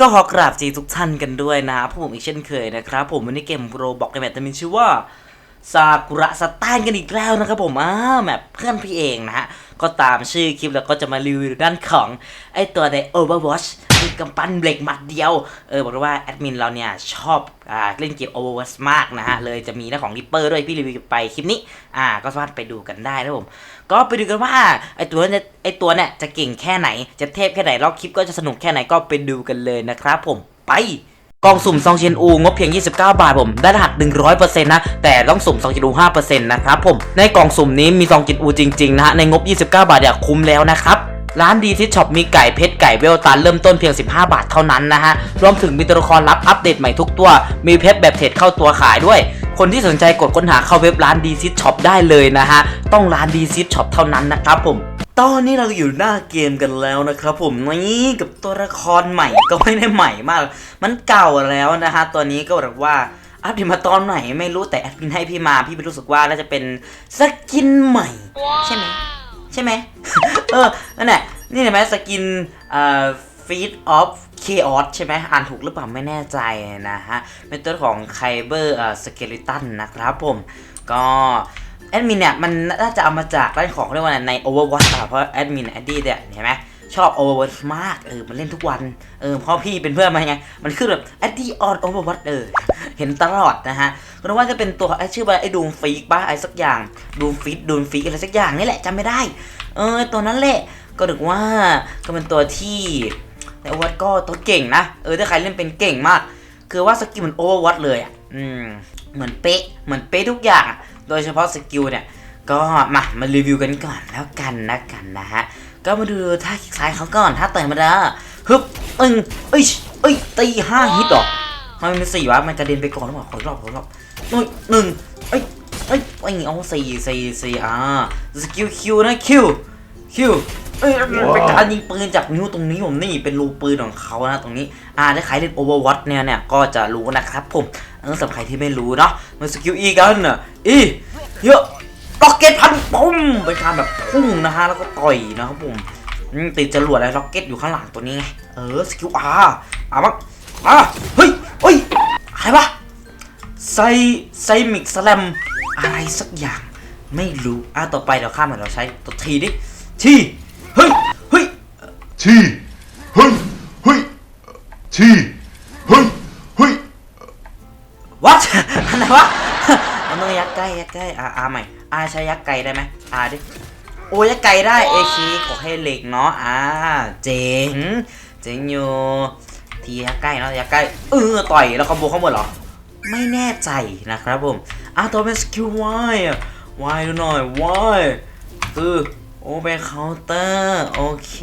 ก็ขอกราบจีทุกท่านกันด้วยนะครับผมอีกเช่นเคยนะครับผมวันนี้เกมโรบอกในแมตช์จะมีชื่อว่า ซากุระสแตนกันอีกแล้วนะครับผมอ้าแมปเพื่อนพี่เองนะฮะ ก็ตามชื่อคลิปแล้วก็จะมารีวิวด้านของ ไอตัวใน Overwatch คือกำปั้นเบรกหมัดเดียว เออ บอกเลยว่าแอดมินเราเนี่ย ชอบอ่าเล่นเกม Overwatch มากนะฮะ เลยจะมีหน้าของ Ripper ด้วยพี่รีวิวไปคลิปนี้ อ่า ก็สามารถไปดูกันได้นะครับผม ก็ไปดูกันว่า ไอตัวเนี่ยไอตัวเนี่ยจะเก่งแค่ไหนจะเทพแค่ไหนแล้วคลิปก็จะสนุกแค่ไหนก็ไปดูกันเลยนะครับผมไป กล่องสุ่มซองเชนอูงบเพียง 29 บาทผม ได้รหัส 100%นะ แต่ต้องสุ่มซองเชนอู5%นะครับผม ในกล่องสุ่มนี้มีซองเชนอูจริง ๆ นะฮะ ในงบ 29 บาทเนี่ยคุ้มแล้วนะครับร้านดีที่ช็อปมีไก่เพชรไก่เวลตันเริ่มต้นเพียง 15 บาทเท่านั้นนะฮะ รวมถึงมีตัวละครลับอัปเดตใหม่ทุกตัว มีเพชรแบบเทรดเข้าตัวขายด้วย คนที่สนใจกดค้นหาเข้าเว็บร้านดีซิช็อปได้เลยนะฮะ ต้องร้านดีซิช็อปเท่านั้นนะครับผม ตอนนี้เราอยู่หน้าเกมกันแล้วนะครับผมนี่กับตัวละครใหม่ก็ไม่ได้ใหม่มาก มันเก่าแล้วนะฮะตัวนี้ก็แบบว่าอัปเดตมาตอนไหนไม่รู้แต่แอดมินให้พี่มาพี่ไม่รู้สึกว่าน่าจะเป็นสกินใหม่ ใช่ไหมใช่ไหมเออนั่นแหละนี่เห็นไหมสกินเอ่อ Feed of Chaos ใช่ไหมอ่านถูกหรือเปล่าไม่แน่ใจนะฮะเป็นตัวของไคเบอร์เอ่อสเกลิตันนะครับผมก็ แอดมินเนี่ยมันน่าจะเอามาจากด้านของเรียกว่าใน Overwatch อะเพราะแอดมินแอดดี้เนี่ยเห็นไหมชอบ Overwatch มากเออมันเล่นทุกวันเออเพราะพี่เป็นเพื่อนมาไงมันขึ้นแบบแอดดี้ออน Overwatch เออเห็นตลอดนะฮะก็นึกว่าจะเป็นตัวไอชื่อว่าไอดูมฟีกบ้าไอสักอย่างดูมฟีดดูมฟีกอะไรสักอย่างนี่แหละจำไม่ได้ เออตัวนั้นแหละก็นึกว่าก็เป็นตัวที่ในโอเวอร์ก็ตัวเก่งนะเออถ้าใครเล่นเป็นเก่งมาก คือว่าสกิลมันโอเวอร์วัตเลยอะอืมเหมือนเป๊ะเหมือนเป๊ะทุกอย่างอะ โดยเฉพาะสกิลเนี่ย ก็มามารีวิวกันก่อนแล้วกันนะกันนะฮะ ก็มาดูท่าคลิกซ้ายเขาก่อนท่าเตะมาดาฮึบอึงเอ้ยเอ้ยตีห้าฮิตหรอมันมมันสี่วะมันกระเด็นไปก่อนหรือเปล่าขอรอบขอรอบหนึ่งหนึ่งเอ้ยเอ้ยไอ้เอาสี่สี่สี่อ่าสกิลคิวนะคิว คิวเอ้ยเป็นการยิงปืนจากนิ้วตรงนี้ผมนี่เป็นรูปืนของเขานะตรงนี้ อ่าถ้าใครเล่น Overwatch เนี่ยเนี่ยก็จะรู้นะครับผมเออสำหรับใครที่ไม่รู้เนาะมันสกิลอีกันอะอีเยอะล็อกเก็ตพันปุ้มเป็นการแบบพุ่งนะฮะแล้วก็ต่อยนะครับผมอืมติดจรวดอะไรล็อกเก็ตอยู่ข้างหลังตัวนี้ไงเออสกิลอาร์อาร์มั้งอะเฮ้ยเฮ้ยอะไรวะไซไซมิกสแลมอะไรสักอย่างไม่รู้อะต่อไปเดี๋ยวข้ามไปเราใช้ตัวทีดิ ทีเฮ้ยเฮ้ยที่เฮ้ยเฮ้ยที่เฮ้ยเฮ้ยวัดอะไรวะมันต้องยักษ์ใกล้ยักษ์ใกล้อ่าอ่าใหม่อ่าใช้ยักษ์ไกลได้ไหมอ่าดิโอ้ยักษ์ไกลได้เอชีขอให้เหล็กเนาะอ่าเจ๋งเจ๋งอยู่ทียักษ์ใกล้เนาะยักษ์ใกล้เออต่อยแล้วคอมโบเข้าหมดเหรอไม่แน่ใจนะครับผมอ่าตัวเป็นสกิลวายอะวายดูหน่อยวายคือ โอ้เป็นเคาน์เตอร์โอเค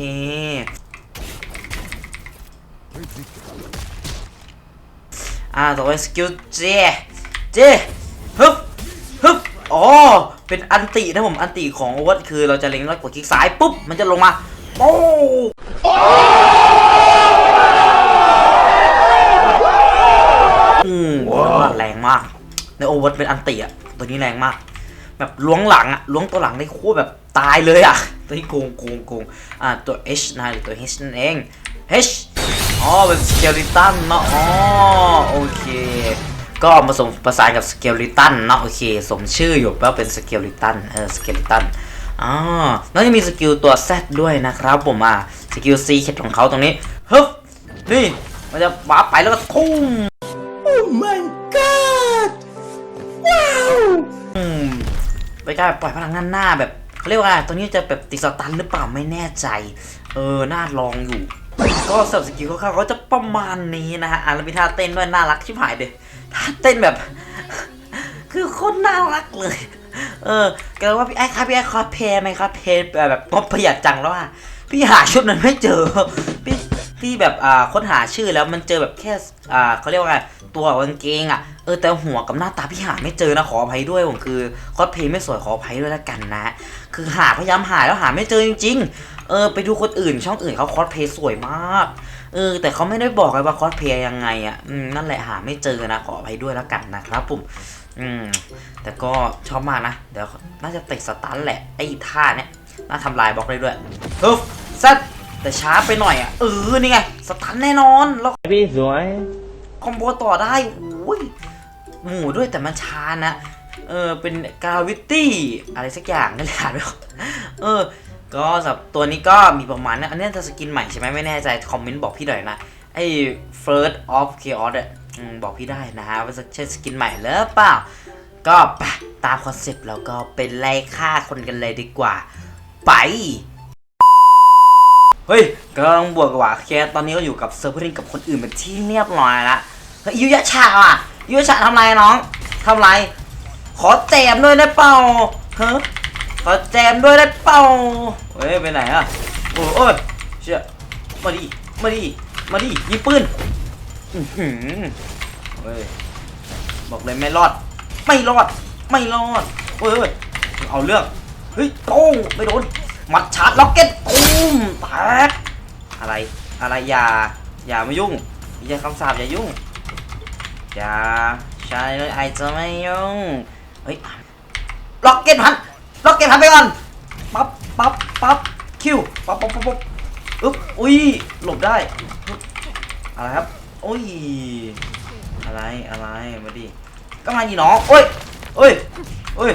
อ่าต่อไปสกิลเจเจฮึบฮึบอ๋อเป็นอันตินะผมอันติของโอเวอร์คือเราจะเล็งแล้วกดคลิกซ้ายปุ๊บมันจะลงมาโอ้อืมแรงมากในโอเวอร์เป็นอันติอะตัวนี้แรงมาก แบบล้วงหลังอะล้วงตัวหลังได้โคู่แบบตายเลยอะตัวนี้โกงโกงโกงอ่าตัว H นะหรือตัว H นั่นเอง H อ๋อเป็นสเกลิตันเนาะอ๋อโอเค ก็ผสมผสานกับสเกลิตันเนาะโอเค สมชื่ออยู่ว่าเป็นสเกลิตันเออสเกลิตันอ๋อแล้วจะมีสกิลตัว Z ด้วยนะครับผมอะสกิล C เข็ดของเขาตรงนี้ฮึบนี่มันจะว้าไปแล้วก็ทุ่มอืม ไปการปล่อยพลังงานหน้าแบบเขาเรียกว่าตัวนี้จะแบบติดสตันหรือเปล่าไม่แน่ใจ เออน่าลองอยู่ ก็สิร์ฟสกิลคร่าวๆก็จะประมาณนี้นะฮะอะแล้วมีท่าเต้นด้วยน่ารักชิบหายเด็ท่าเต้นแบบ คือโคตรน่ารักเลย เออเกิดว่าพี่ไอ้ครับพี่ไอ้คอสเพย์ไหมครับเพย์แบบงบประหยัดจังแล้วอะพี่หาชุดนั้นไม่เจอ พี่ พี่แบบอ่าค้นหาชื่อแล้วมันเจอแบบแค่อ่าเขาเรียกว่าไงตัวกางเกงอะเออแต่หัวกับหน้าตาพี่หาไม่เจอนะขออภัยด้วยผมคือคอสเพย์ไม่สวยขออภัยด้วยแล้วกันนะ คือหาพยายามหาแล้วหาไม่เจอจริง ๆ เออไปดูคนอื่นช่องอื่นเขาคอสเพย์สวยมากเออแต่เขาไม่ได้บอกเลยว่าคอสเพย์ยังไงอะอืมนั่นแหละหาไม่เจอนะขออภัยด้วยแล้วกันนะครับผมอืมแต่ก็ชอบมากนะ เดี๋ยวน่าจะติดสตันแหละไอ้ท่าเนี้ยน่าทำลายบล็อกได้ด้วยฮึบซัด แต่ช้าไปหน่อยอะเออนี่ไงสตันแน่นอนแล้วพี่สวยคอมโบต่อได้โอ้ยหมู่ด้วยแต่มันช้านะเออเป็นกาวิตี้อะไรสักอย่างนั่นแหละไม่ออกเออ ก็สำหรับตัวนี้ก็มีประมาณนะอันนี้จะสกินใหม่ใช่ไหมไม่แน่ใจ คอมเมนต์บอกพี่หน่อยนะไอ้ First of Chaos อะอืมบอกพี่ได้นะฮะว่าจะใช่สกินใหม่หรือเปล่า ก็ไปตามคอนเซปต์แล้วก็เป็นไล่ฆ่าคนกันเลยดีกว่า ไป เฮ้ยกำลังบวกกับว่าแค่ตอนนี้ก็อยู่กับเซิร์เวอร์ลิงกับคนอื่นเป็นที่เรียบร้อยละเฮ้ยยูยะชาอะยูยะชาทำไรน้องทำไร ขอแจมด้วยได้เปล่าเฮ้ขอแจมด้วยได้เปล่าเฮ้ยไปไหนอะโอ้โอ้ยเชี่ยมาดิมาดิมาดิยิงปืนอือเฮ้ยบอกเลยไม่รอด ไม่รอด ไม่รอดเฮ้ยเอาเรื่องเฮ้ยโต้งไม่โดน มัดชาร์จล็อกเก็ตตูมแตกอะไรอะไรอย่า อย่ามายุ่งอย่าคำสาปอย่ายุ่งอย่าใช่เลยไอจะไม่ยุ่งเฮ้ยล็อกเก็ตพันล็อกเก็ตพันไปก่อนปั๊บปั๊บปั๊บคิวปั๊บปั๊บปั๊บปั๊บอึ๊บอุ้ยหลบได้อะไรครับอุ้ยอะไรอะไรมาดิก็มาดิน้องโอ้ยโอ้ยโอ้ย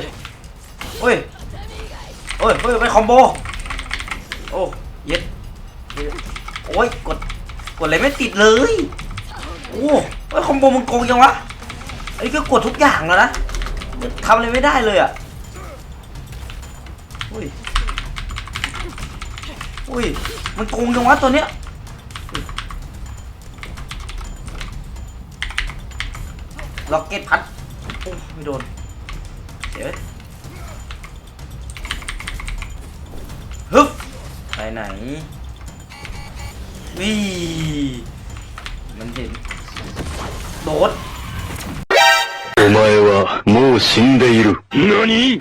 โอ้ย โอ้ยโอ้ยไปคอมโบ โอ้เย็ดเย็ดโอ้ยกดกดอะไรไม่ติดเลยโอ้ไอ้ยคอมโบมึงโกงยังวะไอ้ก็กดทุกอย่างแล้วนะทำอะไรไม่ได้เลยอะอุ้ยอุ้ยมันโกงยังวะตัวเนี้ยล็อกเก็ตพัดโอ้ไม่โดนเดี๋ยวฮึบ ไปไหนวีมันเห็น โดด お前はもう死んでいる。何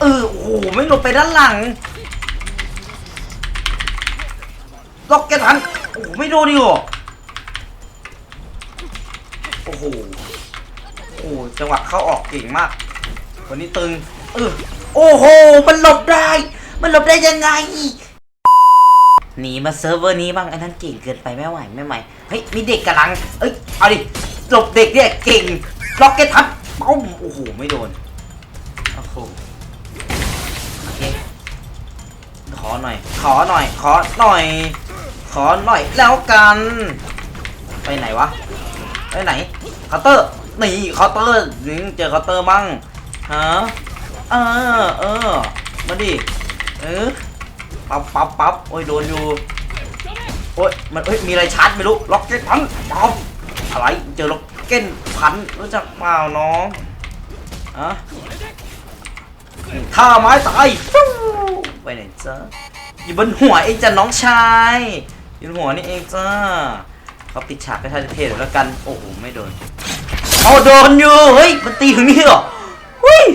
เออ โอ้โห ไม่หลบไปด้านหลัง ล็อกเก็ตพัน โอ้โห ไม่โดนดิโอโอ้โห โอ้โหจังหวะเข้าออกเก่งมาก วันนี้ตึง เออ โอ้โห มันหลบได้ มันหลบได้ยังไง หนีมาเซิร์ฟเวอร์นี้บ้างไอ้นั่นเก่งเกินไปไม่ไหวไม่ไหวเฮ้ยมีเด็กกำลังเอ้ยเอาดิหลบเด็กเนี่ยเก่งล็อกเก็ตพันปุ้มโอ้โหไม่โดนโอ้โหโอเคขอหน่อย ขอหน่อย ขอหน่อย ขอหน่อยแล้วกัน ไปไหนวะไปไหนเคาน์เตอร์นี่เคาน์เตอร์นี่เจอเคาน์เตอร์มั่งฮะเออเออมาดิเออ ปั๊บปั๊บปั๊บโอ้ยโดนอยู่โอ้ยมันเอ้ยมีอะไรชาร์จไม่รู้ล็อกเก็ตพันปั๊บอะไรเจอล็อกเก็ตพันรู้จักเปล่าน้องอะท่าไม้ตายไปไหนจ้าอยู่บนหัวเองจ้ะน้องชายอยู่บนหัวนี่เองจ้าเขาปิดฉากให้ท่านเท่ๆแล้วกันโอ้โหไม่โดนเอาโดนอยู่เฮ้ยมันตีถึงนี่เหรอเฮ้ย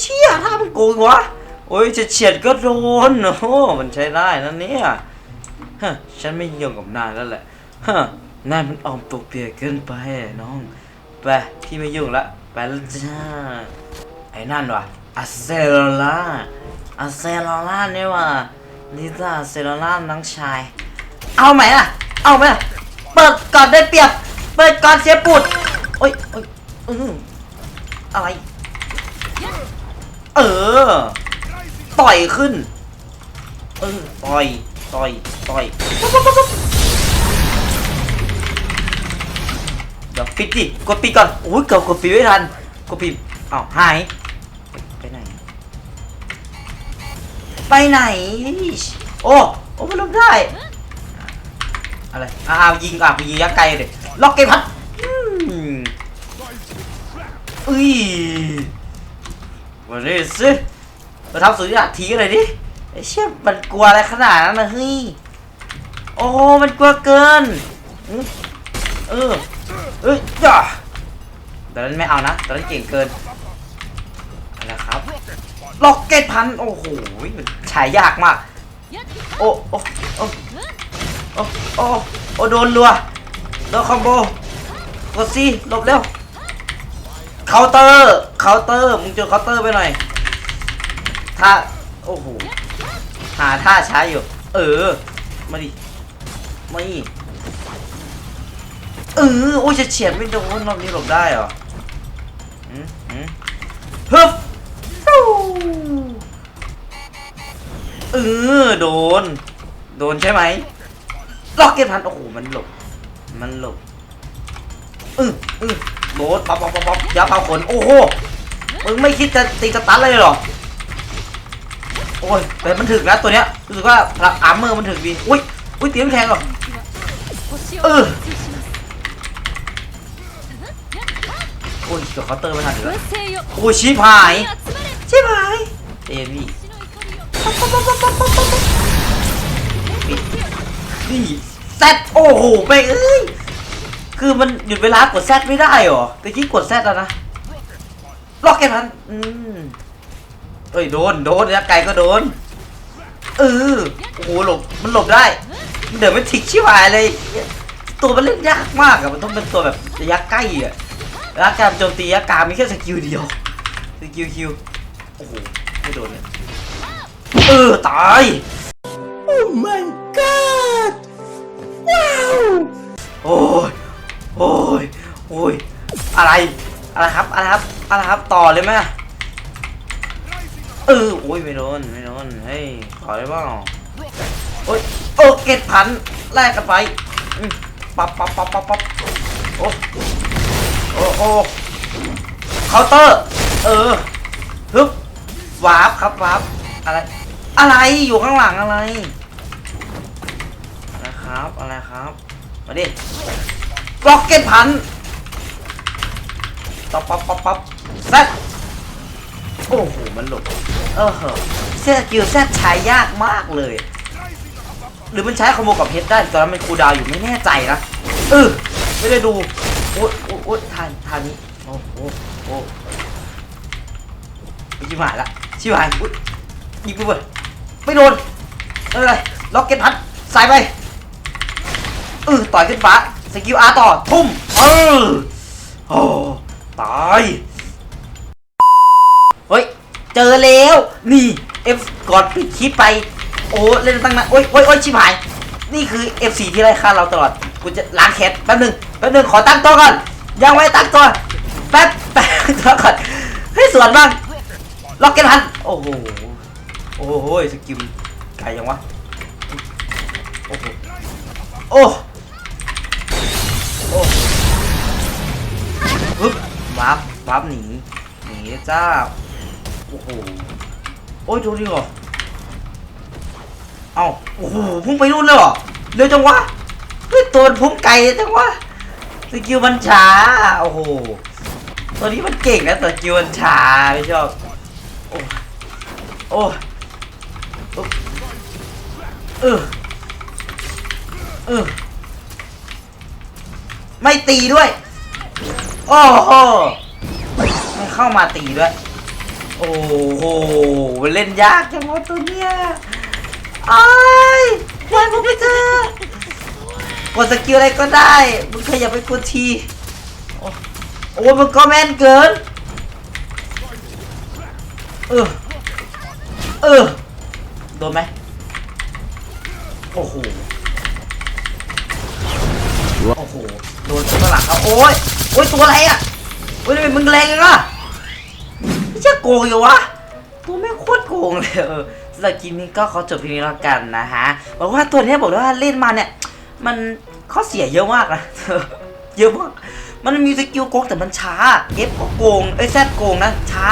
เชี่ยท่ามันโกงวะ โอ้ยจะเฉียดก็โดนโอ้มันใช้ได้นะเนี่ยฮะฉันไม่ยุ่งกับนายแล้วแหละฮะนายมันออมตัวเปียกเกินไปน้องไปพี่ไม่ยุ่งละไปแล้วจ้าไอ้นั่นวะอาเซโลล่าอาเซโลล่าเนี่ยวะลิซ่าอาเซโลล่าน้องชาย เอาไหมล่ะ เอาไหมล่ะ เปิดก่อนได้เปรียบ เปิดก่อนเสียปุดโอ้ยโอ้ยอืออะไร เออ ต่อยขึ้น เออต่อย ต่อย ต่อยเดี๋ยวปิดดิ กดปิดก่อนโอ้ยเกือบกดปิดไม่ทัน กดปิดอ้าวหาย ไปไหน ไปไหน โอ้ โอ้มันลงได้ อะไรอ้าวยิงอะไปยิงยักษ์ไกลเลยล็อกเกมพัดอืมอุ้ยมาดิสิ มาทำสุดยอดทีกันเลยดิไอ้เชี่ยมันกลัวอะไรขนาดนั้นนะเฮ้ยโอ้มันกลัวเกินอืมเออเอ้ยจ้าแต่นั้นไม่เอานะแต่นั้นเก่งเกินอะครับล็อกเก็ตพันโอ้โหมันใช้ยากมากโอ้โอ้โอ้โอ้โอ้โอ้โดนรัวโดนคอมโบกดซีหลบเร็วเคาน์เตอร์เคาน์เตอร์มึงเจอเคาน์เตอร์ไปหน่อย ถ้าโอ้โหหาท่าช้าอยู่ เออมมาดิไม่เออโอ้ยจะเฉียดไม่โดนรอบนี้หลบได้เหรออืมอืมฮึบเออโดน โดนใช่ไหมล็อกเก็ตพันโอ้โหมันหลบ มันหลบอืออือโดนป๊อปป๊อปป๊อปป๊อปยับเอาขนโอ้โหมึงไม่คิดจะตีสตันเลยเหรอ โอ้ยแต่มันถึกแล้วตัวเนี้ยรู้สึกว่าพลังอาร์เมอร์มันถึกดีอุ้ยอุ้ยเตียงแทงหรอกเออโอ้ยเกือเขาเติมขไม่ทันเลยโอ้ยชิบหายชิบหายเอวี่นี่แซดโอ้โหไปเอ้ยคือมันหยุดเวลากดแซดไม่ได้หรอตะกี้กดแซดแล้วนะล็อกแค่นั้นอืม เอ้ยโดนโดนระยะไกลก็โดนเออโอ้โหหลบมันหลบได้มันเดินไม่ถิกชิบหายเลย ตัวมันเล่นยากมากอะมันต้องเป็นตัวแบบระยะใกล้อะระยะการโจมตีระยะกลางมีแค่สกิลเดียวสกิลคิวโอ้โหไม่โดนเลยเออตายโอ้ยโอ้ยโอ้ยอะไรอะไรครับอะไรครับอะไรครับต่อเลยไหม เออโอ้ยไม่โดนไม่โดนเฮ้ยต่อได้เปล่าโอ้ยโอเกตพันแลกกันไปปั๊บปั๊บปั๊บปั๊บปั๊บโอ้โอ้โอ้เคาน์เตอร์เออฮึบวาร์ปครับวาร์ปอะไรอะไรอยู่ข้างหลังอะไรอะไรครับอะไรครับมาดิร็อกเก็ตพันต๊อปป๊อปป๊อปป๊อปแซด โอ้โห มันหลบเออเหอะเซสกิลแซดใช้ยากมากเลย หรือมันใช้คอมโบกับเพชรได้ตอนนั้นมันคูดาวอยู่ไม่แน่ใจนะเออไม่ได้ดูโอ้ยโอ้ยโอ้ยทานทานนี้โอ้โหโอ้ยชิบหายละชิบหายอุ้ยยิงไปเว้ยไม่โดนไม่เป็นไรล็อกเก็ตพันใส่ไปเออต่อยขึ้นฟ้าสกิลอาร์ต่อทุ่มเออโอ้ตาย เฮ้ย เจอแล้ว นี่เอฟกอดปิดคลิปไป โอ้เล่นตั้งนานโอ้ยโอ้ยโอ้ยชิบหาย นี่คือ F4 ที่ไล่ฆ่าเราตลอด กูจะล้างแคสแป๊บหนึงแป๊บหนึงขอตั้งตัวก่อน ยังไม่ตั้งตัว แป๊บแป๊บตัวก่อนให้สวนบ้าง ล็อกเก็ตพัน โอ้โห โอ้โหสกิลไกลยังวะ โอ้โห โอ้โอ้ปึ๊บวับวับหนี หนีจ้า อ้โห โอ้ยโดนดิเหรอ เอาโอ้โห พุ่งไปนู่นเลยเหรอ เร็วจังวะเฮ้ยตัวพุ่งไกลจังวะ สกิลมันช้า โอ้โห ตัวนี้มันเก่งนะแต่สกิลมันช้าไม่ชอบ โอ้ โอ้เออเออไม่ตีด้วย โอ้โหไม่เข้ามาตีด้วย โอ้โหมันเล่นยากจังวะตัวเนี้ยไอ้ายปล่อยผมไปเถอะกดสกิลอะไรก็ได้มึงขยับไปกดทีโอ้โอ้มันก็แม่นเกิน เออ เออ โดนไหม โอ้โห โอ้โห โดนตัวหลังครับ โอ้ย โอ้ย ตัวอะไรอะ โอ้ยทำไมมึงแรงจังอะ ไม่ใช่โกงอยู่วะตัวไม่งโคตรโกงเลยเออสำหรับคลิปนี้ก็ขอจบเพียงนี้แล้วกันนะฮะบอกว่าตัวเนี้บอกว่าเล่นมาเนี่ย มันข้อเสียเยอะมากนะเยอะมาก มันมีสกิลโกงแต่มันช้า F ก็โกงเอ้ยแซดโกงนะช้า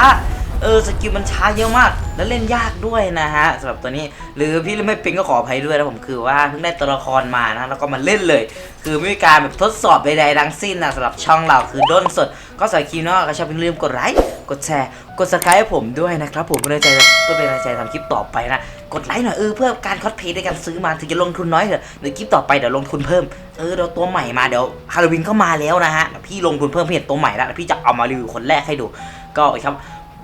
เออสกิลมันช้าเยอะมาก แล้วเล่นยากด้วยนะฮะสำหรับตัวนี้ หรือพี่ไม่เป็นก็ขออภัยด้วยนะผมคือว่าเพิ่งได้ตัวละครมานะแล้วก็มาเล่นเลย คือไม่มีการแบบทดสอบใดๆทั้งสิ้นนะสำหรับช่องเราคือด้นสด ก็สำหรับคลิปนี้ก็ชอบอย่าลืมกดไลค์กดแชร์กด subscribe ให้ผมด้วยนะครับผมเพื่อเป็นกำลังใจเพื่อเป็นกำลังใจทำคลิปต่อไปนะกดไลค์หน่อยเออเพื่อการคอสเพย์ในการซื้อมาถึงจะลงทุนน้อยเถอะเดี๋ยวคลิปต่อไปเดี๋ยวลงทุนเพิ่มเออเดี๋ยวตัวใหม่มาเดี๋ยวฮาโลวีนก็มาแล้วนะฮะพี่ลงทุนเพิ่มเพี่เห็นตัวใหม่แล้วพี่จะเอามารีวิวคนแรกให้ดู ก็ครับ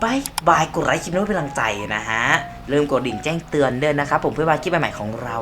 บายบายกดไลค์คลิปนี้เป็นกำลังใจนะฮะเริ่มกดดิ่งแจ้งเตือนด้วยนะครับผมเพื่อบาคลิปใหม่ๆของเรา